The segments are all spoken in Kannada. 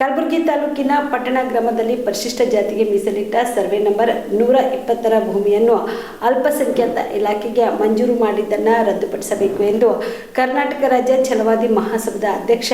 ಕಲಬುರಗಿ ತಾಲೂಕಿನ ಪಟ್ಟಣ ಗ್ರಾಮದಲ್ಲಿ ಪರಿಶಿಷ್ಟ ಜಾತಿಗೆ ಮೀಸಲಿಟ್ಟ ಸರ್ವೆ ನಂಬರ್ ನೂರ ಇಪ್ಪತ್ತರ ಭೂಮಿಯನ್ನು ಅಲ್ಪಸಂಖ್ಯಾತ ಇಲಾಖೆಗೆ ಮಂಜೂರು ಮಾಡಿದ್ದನ್ನು ರದ್ದುಪಡಿಸಬೇಕು ಎಂದು ಕರ್ನಾಟಕ ರಾಜ್ಯ ಛಲವಾದಿ ಮಹಾಸಭಾದ ಅಧ್ಯಕ್ಷ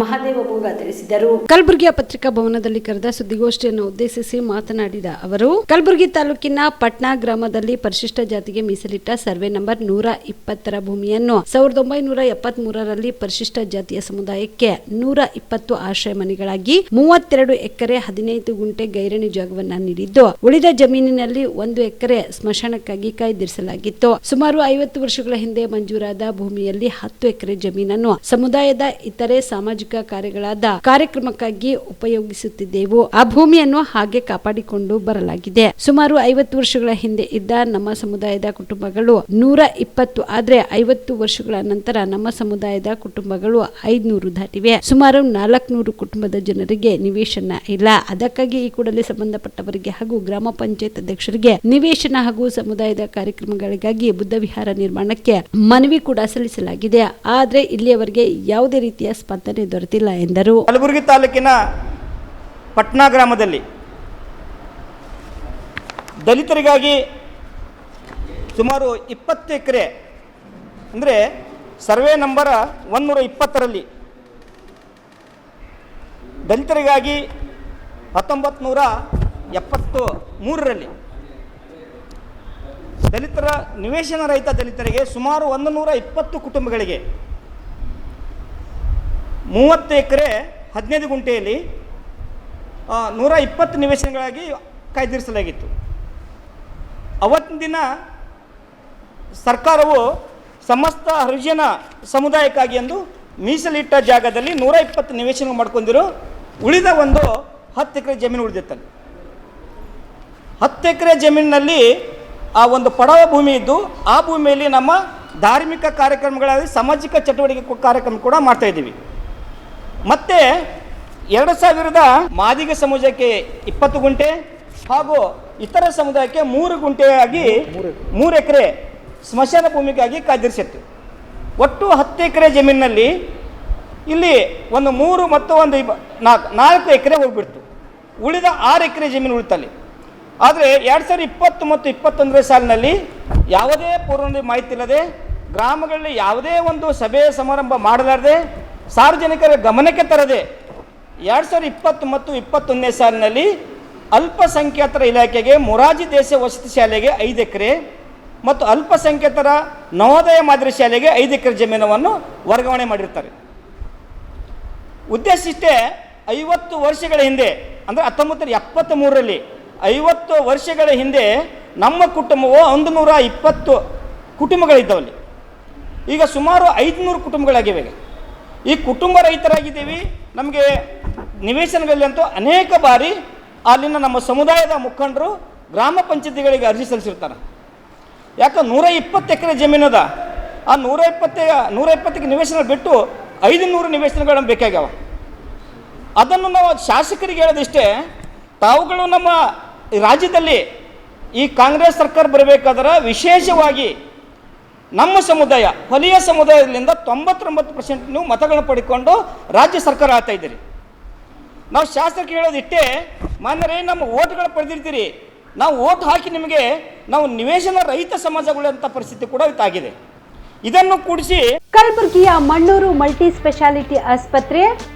ಮಹಾದೇವ ಭೋಗ ತಿಳಿಸಿದರು. ಕಲಬುರಗಿಯ ಪತ್ರಿಕಾ ಭವನದಲ್ಲಿ ಕರೆದ ಸುದ್ದಿಗೋಷ್ಠಿಯನ್ನು ಉದ್ದೇಶಿಸಿ ಮಾತನಾಡಿದ ಅವರು, ಕಲಬುರಗಿ ತಾಲೂಕಿನ ಪಟ್ನಾ ಗ್ರಾಮದಲ್ಲಿ ಪರಿಶಿಷ್ಟ ಜಾತಿಗೆ ಮೀಸಲಿಟ್ಟ ಸರ್ವೆ ನಂಬರ್ ನೂರ ಇಪ್ಪತ್ತರ ಭೂಮಿಯನ್ನು ಸಾವಿರದ ಒಂಬೈನೂರ ಎಪ್ಪತ್ತ್ ಮೂರರಲ್ಲಿ ಪರಿಶಿಷ್ಟ ಜಾತಿಯ ಸಮುದಾಯಕ್ಕೆ ನೂರ ಇಪ್ಪತ್ತು ಆಶ್ರಯ ಮನೆಗಳಾಗಿ ಮೂವತ್ತೆರಡು ಎಕರೆ ಹದಿನೈದು ಗುಂಟೆ ಗೈರಣಿ ಜಾಗವನ್ನ ನೀಡಿದ್ದು, ಉಳಿದ ಜಮೀನಿನಲ್ಲಿ ಒಂದು ಎಕರೆ ಸ್ಮಶಾನಕ್ಕಾಗಿ ಕಾಯ್ದಿರಿಸಲಾಗಿತ್ತು. ಸುಮಾರು ಐವತ್ತು ವರ್ಷಗಳ ಹಿಂದೆ ಮಂಜೂರಾದ ಭೂಮಿಯಲ್ಲಿ ಹತ್ತು ಎಕರೆ ಜಮೀನನ್ನು ಸಮುದಾಯದ ಇತರೆ ಸಾಮಾಜಿಕ ಕಾರ್ಯಗಳಾದ ಕಾರ್ಯಕ್ರಮಕ್ಕಾಗಿ ಉಪಯೋಗಿಸುತ್ತಿದ್ದೆವು. ಆ ಭೂಮಿಯನ್ನು ಹಾಗೆ ಕಾಪಾಡಿಕೊಂಡು ಬರಲಾಗಿದೆ. ಸುಮಾರು ಐವತ್ತು ವರ್ಷಗಳ ಹಿಂದೆ ಇದ್ದ ನಮ್ಮ ಸಮುದಾಯದ ಕುಟುಂಬಗಳು ನೂರ ಇಪ್ಪತ್ತು, ಆದ್ರೆ ಐವತ್ತು ವರ್ಷಗಳ ನಂತರ ನಮ್ಮ ಸಮುದಾಯದ ಕುಟುಂಬಗಳು ಐದ್ನೂರು ದಾಟಿವೆ. ಸುಮಾರು ನಾಲ್ಕುನೂರು ಕುಟುಂಬದ ಜನರಿಗೆ ನಿವೇಶನ ಇಲ್ಲ. ಅದಕ್ಕಾಗಿ ಈ ಕೂಡಲೇ ಸಂಬಂಧಪಟ್ಟವರಿಗೆ ಹಾಗೂ ಗ್ರಾಮ ಪಂಚಾಯತ್ ಅಧ್ಯಕ್ಷರಿಗೆ ನಿವೇಶನ ಹಾಗೂ ಸಮುದಾಯದ ಕಾರ್ಯಕ್ರಮಗಳಿಗಾಗಿ ಬುದ್ಧ ವಿಹಾರ ನಿರ್ಮಾಣಕ್ಕೆ ಮನವಿ ಕೂಡ ಸಲ್ಲಿಸಲಾಗಿದೆ. ಆದ್ರೆ ಇಲ್ಲಿಯವರೆಗೆ ಯಾವುದೇ ರೀತಿಯ ಸ್ಪಂದನೆ ದೊರೆತಿಲ್ಲ ಎಂದರು. ಕಲಬುರಗಿ ತಾಲೂಕಿನ ಪಟ್ನಾ ಗ್ರಾಮದಲ್ಲಿ ದಲಿತರಿಗಾಗಿ ಸುಮಾರು ಇಪ್ಪತ್ತು ಎಕರೆ, ಅಂದರೆ ಸರ್ವೆ ನಂಬರ ಒಂದುನೂರ ಇಪ್ಪತ್ತರಲ್ಲಿ ದಲಿತರಿಗಾಗಿ ಹತ್ತೊಂಬತ್ತು ನೂರ ಎಪ್ಪತ್ತು ಮೂರರಲ್ಲಿ ದಲಿತರ ನಿವೇಶನ ರಹಿತ ದಲಿತರಿಗೆ ಸುಮಾರು ಒಂದು ನೂರ ಇಪ್ಪತ್ತು ಕುಟುಂಬಗಳಿಗೆ ಮೂವತ್ತು ಎಕರೆ ಹದಿನೈದು ಗುಂಟೆಯಲ್ಲಿ ನೂರ ಇಪ್ಪತ್ತು ನಿವೇಶನಗಳಾಗಿ ಕಾಯ್ದಿರಿಸಲಾಗಿತ್ತು. ಅವತ್ತಿನ ದಿನ ಸರ್ಕಾರವು ಸಮಸ್ತ ಹರಿಜನ ಸಮುದಾಯಕ್ಕಾಗಿ ಎಂದು ಮೀಸಲಿಟ್ಟ ಜಾಗದಲ್ಲಿ ನೂರ ಇಪ್ಪತ್ತು ನಿವೇಶನ ಮಾಡ್ಕೊಂಡಿರೋ ಉಳಿದ ಒಂದು ಹತ್ತು ಎಕರೆ ಜಮೀನು ಉಳಿದಿತ್ತಲ್ಲಿ ಹತ್ತು ಎಕರೆ ಜಮೀನಿನಲ್ಲಿ ಆ ಒಂದು ಪಡವ ಭೂಮಿ ಇದ್ದು, ಆ ಭೂಮಿಯಲ್ಲಿ ನಮ್ಮ ಧಾರ್ಮಿಕ ಕಾರ್ಯಕ್ರಮಗಳಾಗಿ ಸಾಮಾಜಿಕ ಚಟುವಟಿಕೆ ಕಾರ್ಯಕ್ರಮ ಕೂಡ ಮಾಡ್ತಾ ಇದ್ದೀವಿ. ಮತ್ತೆ ಎರಡು ಸಾವಿರದ ಮಾದಿಗ ಸಮುದಾಯಕ್ಕೆ ಇಪ್ಪತ್ತು ಗುಂಟೆ ಹಾಗೂ ಇತರ ಸಮುದಾಯಕ್ಕೆ ಮೂರು ಗುಂಟೆಯಾಗಿ ಮೂರು ಎಕರೆ. ಸ್ಮಶಾನ ಭೂಮಿಗಾಗಿ ಕಾದಿರಿಸಿತ್ತು ಒಟ್ಟು ಹತ್ತು ಎಕರೆ ಜಮೀನಿನಲ್ಲಿ ಇಲ್ಲಿ ಒಂದು ಮೂರು ಮತ್ತು ಒಂದು ನಾಲ್ಕು ನಾಲ್ಕು ಎಕರೆ ಹೋಗ್ಬಿಡ್ತು ಉಳಿದ ಆರು ಎಕರೆ ಜಮೀನು ಉಳಿತಲ್ಲಿ. ಆದರೆ ಎರಡು ಸಾವಿರದ ಇಪ್ಪತ್ತು ಮತ್ತು ಇಪ್ಪತ್ತೊಂದನೇ ಸಾಲಿನಲ್ಲಿ ಯಾವುದೇ ಪೂರ್ವ ಮಾಹಿತಿ ಇಲ್ಲದೆ ಗ್ರಾಮಗಳಲ್ಲಿ ಯಾವುದೇ ಒಂದು ಸಭೆ ಸಮಾರಂಭ ಮಾಡಲಾರದೆ ಸಾರ್ವಜನಿಕರ ಗಮನಕ್ಕೆ ತರದೆ ಎರಡು ಸಾವಿರದ ಇಪ್ಪತ್ತು ಮತ್ತು ಇಪ್ಪತ್ತೊಂದನೇ ಸಾಲಿನಲ್ಲಿ ಅಲ್ಪಸಂಖ್ಯಾತರ ಇಲಾಖೆಗೆ ಮೊರಾಜಿ ದೇಶ ವಸತಿ ಶಾಲೆಗೆ ಐದು ಎಕರೆ ಮತ್ತು ಅಲ್ಪಸಂಖ್ಯಾತರ ನವೋದಯ ಮಾದರಿ ಶಾಲೆಗೆ ಐದು ಎಕರೆ ಜಮೀನವನ್ನು ವರ್ಗಾವಣೆ ಮಾಡಿರ್ತಾರೆ ಉದ್ದೇಶ ಇಷ್ಟೇ ಐವತ್ತು ವರ್ಷಗಳ ಹಿಂದೆ, ಅಂದರೆ ಹತ್ತೊಂಬತ್ತು ಎಪ್ಪತ್ತ ಮೂರರಲ್ಲಿ ಐವತ್ತು ವರ್ಷಗಳ ಹಿಂದೆ ನಮ್ಮ ಕುಟುಂಬವು ಒಂದು ನೂರ ಇಪ್ಪತ್ತು ಕುಟುಂಬಗಳಿದ್ದವಲ್ಲಿ ಈಗ ಸುಮಾರು ಐದುನೂರು ಕುಟುಂಬಗಳಾಗಿವೆ. ಈ ಕುಟುಂಬ ರೈತರಾಗಿದ್ದೀವಿ, ನಮಗೆ ನಿವೇಶನಗಳಲ್ಲಂತೂ ಅನೇಕ ಬಾರಿ ಅಲ್ಲಿನ ನಮ್ಮ ಸಮುದಾಯದ ಮುಖಂಡರು ಗ್ರಾಮ ಪಂಚಾಯತಿಗಳಿಗೆ ಅರ್ಜಿ ಸಲ್ಲಿಸಿರ್ತಾರೆ. ಯಾಕೆ ನೂರ ಇಪ್ಪತ್ತು ಎಕರೆ ಜಮೀನದ ಆ ನೂರ ಇಪ್ಪತ್ತ, ನೂರ ಇಪ್ಪತ್ತಕ್ಕೆ ನಿವೇಶನ ಬಿಟ್ಟು ಐದು ನೂರು ನಿವೇಶನಗಳು ಬೇಕಾಗ್ಯಾವ. ಅದನ್ನು ನಾವು ಶಾಸಕರಿಗೆ ಹೇಳೋದಿಷ್ಟೇ, ತಾವುಗಳು ನಮ್ಮ ರಾಜ್ಯದಲ್ಲಿ ಈ ಕಾಂಗ್ರೆಸ್ ಸರ್ಕಾರ ಬರಬೇಕಾದ್ರೆ ವಿಶೇಷವಾಗಿ ನಮ್ಮ ಸಮುದಾಯ, ಹೊಲಿಯ ಸಮುದಾಯದಿಂದ ತೊಂಬತ್ತೊಂಬತ್ತು ಪರ್ಸೆಂಟ್ ನೀವು ಮತಗಳನ್ನು ಪಡ್ಕೊಂಡು ರಾಜ್ಯ ಸರ್ಕಾರ ಆಗ್ತಾ ಇದ್ದೀರಿ. ನಾವು ಶಾಸಕರಿಗೆ ಹೇಳೋದಿಟ್ಟೇ ಮಾನ್ಯರೇ, ನಮ್ಮ ಓಟ್ಗಳು ಪಡೆದಿರ್ತೀರಿ. ನಾವು ಓಟ್ ಹಾಕಿ ನಿಮಗೆ ನಾವು ನಿವೇಶನ ರಹಿತ ಸಮಾಜಗಳಂಥ ಪರಿಸ್ಥಿತಿ ಕೂಡ ಇದಾಗಿದೆ. ಇದನ್ನು ಕೂಡಿಸಿ ಕಲಬುರಗಿಯ ಮಣ್ಣೂರು ಮಲ್ಟಿ ಸ್ಪೆಷಾಲಿಟಿ ಆಸ್ಪತ್ರೆ